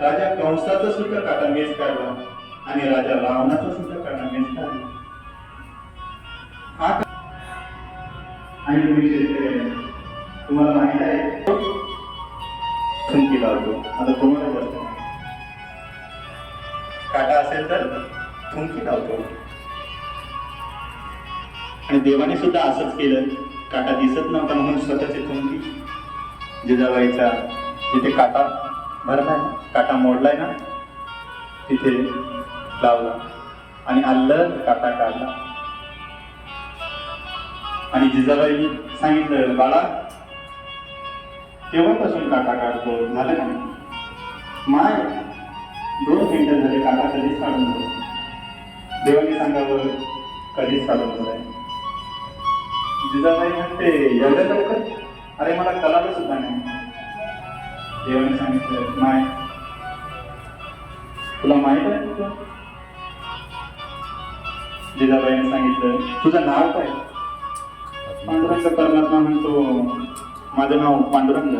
राजा कंसाचा सुद्धा काटा मीच काढला आणि राजा रावणाचा सुद्धा काटा मीच काढला. हा आणि तुम्ही शेतकरी तुम्हाला माहीत आहे संकी लावतो. आता तुम्हाला जास्त काटा असेल तर थुंकी लावतो. आणि देवाने सुद्धा असंच केलं. काटा दिसत नव्हता म्हणून स्वतःची थुंकी जिजाबाईचा तिथे काटा भरलाय ना काटा मोडलाय ना? तिथे लावला. आणि अल्ल काटा काढला. आणि जिजाबाई सांगितलं बाळा तेव्हापासून काटा काढतो. झालं का नाही? माय दोन मिनिटं झाले काटा कधीच काढून झालं देवाने सांगावं कधीच काढून झालाय जिजाबाई म्हणते एवढ्या लवकर? अरे मला कळालं सुद्धा नाही. देवाने सांगितलं माय तुला माहीत आहे तुझं जिजाबाईने सांगितलं तुझं नाव काय? पांडुरंग परमात्मा म्हणतो माझं नाव पांडुरंग.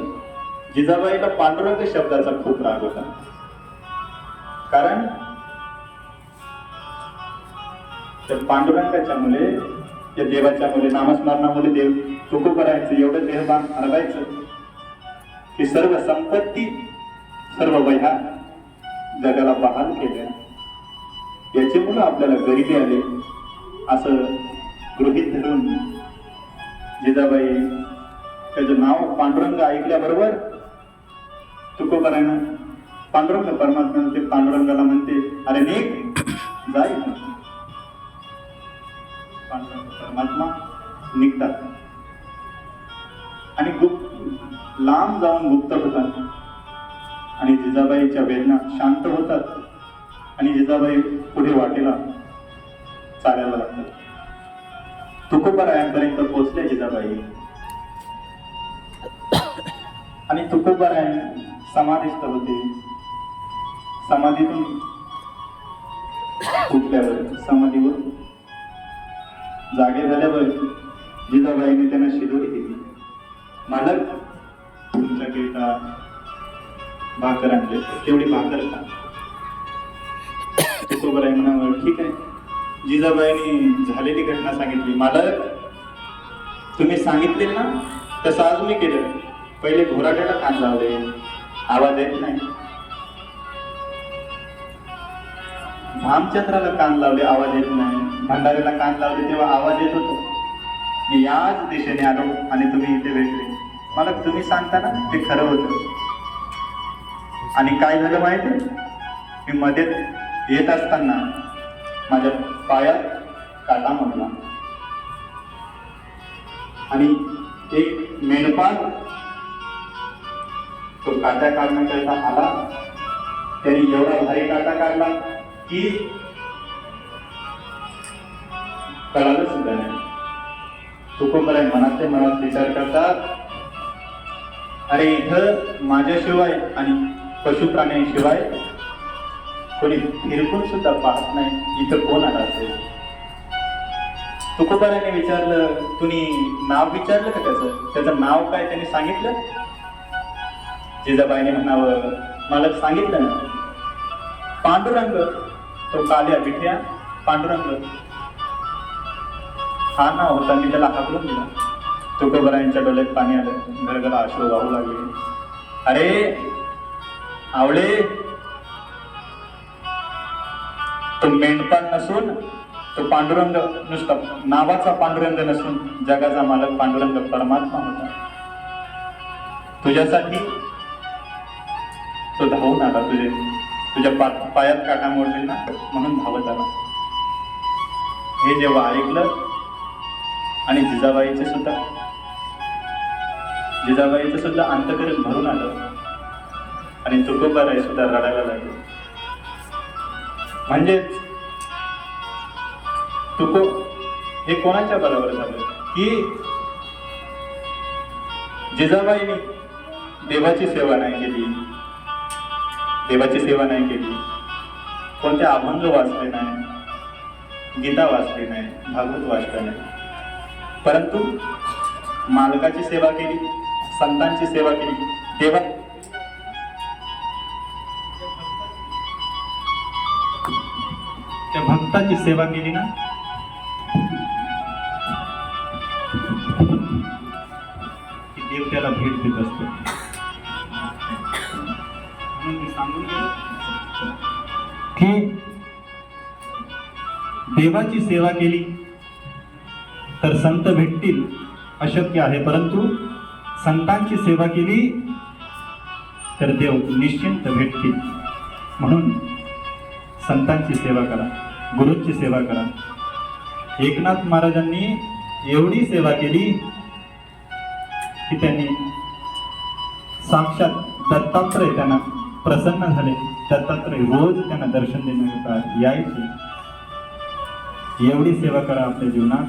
जिजाबाईला पांडुरंग शब्दाचा खूप राग होता. कारण त्या पांडुरंगाच्या मुले त्या देवाच्या मुले नामस्मरणामुळे देव चुक करायचं एवढं देहभान हरवायचं. ही सर्व संपत्ती सर्व वह्या जगाला बहाल केल्या. याचे मुलं आपल्याला गरिबी आले असं गृहित धरून जिजाबाई त्याचं नाव पांडुरंग ऐकल्याबरोबर तुकोबरायनं पांडुरंग परमात्मा ते पांडुरंगाला म्हणते अरे नेक जाय पांडुरंग परमात्मा निघतात. आणि गुप्त लांब जाऊन गुप्त होतात. आणि जिजाबाईच्या वेदना शांत होतात. आणि जिजाबाई पुढे वाटेला चालायला लागतात. तुकोबारायांपर्यंत पोहोचले जिजाबाई. आणि तुकोबारायण समाधीस्थ होते. समाधीतून उठल्यावर समाधीवर जागे झाल्यावर जिजाबाईने त्यांना शिदोरी दिली. मालक तुमच्याकरिता भाकर आणले तेवढी भाकर खा. आहे म्हणावं ठीक आहे. जिजाबाईंनी झालेली घटना सांगितली. मालक तुम्ही सांगितले ना तसं आज मी केलं. पहिले घोराट्याला कान लावले आवाज येत नाही. भामचंद्राला कान लावले आवाज येत नाही. भंडाऱ्याला कान लावले तेव्हा आवाज येत होतो. मी याच दिशेने आलो आणि तुम्ही इथे भेटले. मला तुम्ही सांगता ना ते खरं होतं. आणि काय झालं माहिती? मी मध्ये येत असताना माझ्या पायात काटा मोडला. आणि एक मेंढपाळ तो काटा काढण्याकरिता आला. त्यांनी एवढा भारी काटा काढला की कळालं सुद्धा नाही तुकोबराय मनात ते मनात विचार करतात अरे इथं माझ्याशिवाय आणि पशुप्राण्यांशिवाय कोणी फिरकून सुद्धा पाहत नाही. इथं कोण आला असेल? तुकोबाराने विचारलं तुम्ही नाव विचारलं का त्याचं? त्याचं नाव काय त्याने सांगितलं? जिजाबाईने म्हणावं मला सांगितलं ना. पांडुरंग तो काल्या बिठ्या पांडुरंग. हा नाव होता मी त्याला हाकलून दिला. तुकोबरायांच्या डोळ्यात पाणी आलं. घरघरा अश्रू वाहू लागले. अरे आवळे तो मेंढपाळ नसून तो पांडुरंग नुसता नावाचा पांडुरंग नसून जगाचा मालक पांडुरंग परमात्मा होता. तुझ्यासाठी तो धावून आला तुझे तुझ्या पा पायात काटा मोडले ना म्हणून धावत आला. हे जेव्हा ऐकलं आणि जिजाबाईचे सुद्धा जिजाबाईचं सुद्धा अंतकरण भरून आलं. आणि तुकोबाराय सुद्धा रडायला लागलो. म्हणजेच तुको हे कोणाच्या बरोबर झालं? की जिजाबाईने देवाची सेवा नाही केली? देवाची सेवा नाही केली. कोणते अभंग वाचले नाही? गीता वाचली नाही? भागवत वाचलं नाही. परंतु मालकाची सेवा केली. संतांची सेवा केली. देवा. त्या भक्ताची सेवा केली ना? की देव त्याला भेट देत असतो. म्हणून मी सांगून की देवाची सेवा केली तर संत भेटतील अशक्य आहे. परंतु संतांची सेवा केली तर देव निश्चिंत भेटतील. म्हणून संतांची सेवा करा गुरूंची सेवा करा. एकनाथ महाराजांनी एवढी सेवा केली की त्यांनी साक्षात दत्तात्रय त्यांना प्रसन्न झाले. दत्तात्रय रोज त्यांना दर्शन देण्याकरता यायचे. एवढी सेवा करा आपल्या जीवनात.